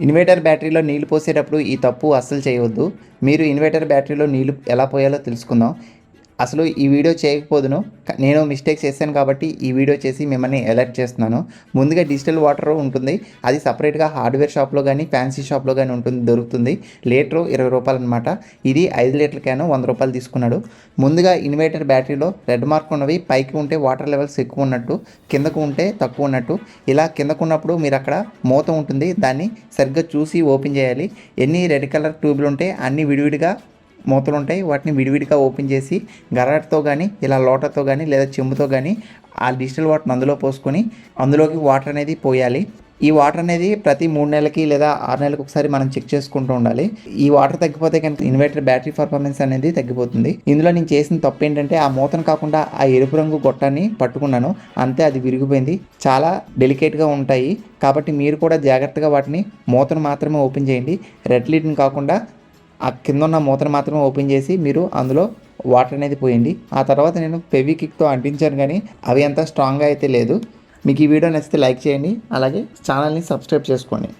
Inverter బ్యాటరీలో నీళ్ళు పోసేటప్పుడు ఈ తప్పు అస్సలు చేయవద్దు. మీరు ఇన్వర్టర్ బ్యాటరీలో నీళ్ళు ఎలా పోయాలో తెలుసుకుందాం. అసలు ఈ వీడియో చేయకపోదును. నేను మిస్టేక్స్ చేశాను కాబట్టి ఈ వీడియో చేసి మిమ్మల్ని అలర్ట్ చేస్తున్నాను. ముందుగా డిజిటల్ వాటర్ ఉంటుంది. అది సపరేట్గా హార్డ్వేర్ షాప్లో కానీ ఫ్యాన్సీ షాప్లో కానీ ఉంటుంది దొరుకుతుంది. లీటరు ఇరవై రూపాయలు అనమాట ఇది ఐదు లీటర్ల క్యాను వంద రూపాయలు తీసుకున్నాడు. ముందుగా ఇన్వర్టర్ బ్యాటరీలో రెడ్ మార్క్ ఉన్నవి. పైకి ఉంటే వాటర్ లెవెల్స్ ఎక్కువ ఉన్నట్టు కిందకు ఉంటే తక్కువ ఉన్నట్టు. ఇలా కిందకు ఉన్నప్పుడు మీరు అక్కడ మూత ఉంటుంది. దాన్ని సరిగ్గా చూసి ఓపెన్ చేయాలి. ఎన్ని రెడ్ కలర్ ట్యూబ్లు ఉంటే అన్ని విడివిడిగా మూతలు ఉంటాయి వాటిని విడివిడిగా ఓపెన్ చేసి గరాటతో కానీ ఇలా లోటతో కానీ లేదా చెంబుతో కానీ ఆ డిజిటల్ వాటర్ని అందులో పోసుకొని అందులోకి వాటర్ అనేది పోయాలి. ఈ వాటర్ అనేది ప్రతి మూడు నెలలకి లేదా ఆరు నెలలకు ఒకసారి మనం చెక్ చేసుకుంటూ ఉండాలి. ఈ వాటర్ తగ్గిపోతే కనుక ఇన్వర్టర్ బ్యాటరీ పర్ఫార్మెన్స్ అనేది తగ్గిపోతుంది. ఇందులో నేను చేసిన తప్పు ఏంటంటే ఆ మూతను కాకుండా ఆ ఎరుపు రంగు గొట్టాన్ని పట్టుకున్నాను. అంతే అది విరిగిపోయింది. చాలా డెలికేట్గా ఉంటాయి. కాబట్టి మీరు కూడా జాగ్రత్తగా వాటిని మూతను మాత్రమే ఓపెన్ చేయండి. రెడ్ లిడ్ని కాకుండా ఆ కింద ఉన్న మూతను మాత్రమే ఓపెన్ చేసి మీరు అందులో వాటర్ అనేది పోయండి. ఆ తర్వాత నేను ఫెవికిక్తో అంటించాను కానీ అవి అంత స్ట్రాంగ్గా అయితే లేదు. మీకు ఈ వీడియో నచ్చితే లైక్ చేయండి. అలాగే ఛానల్ని సబ్స్క్రైబ్ చేసుకోండి.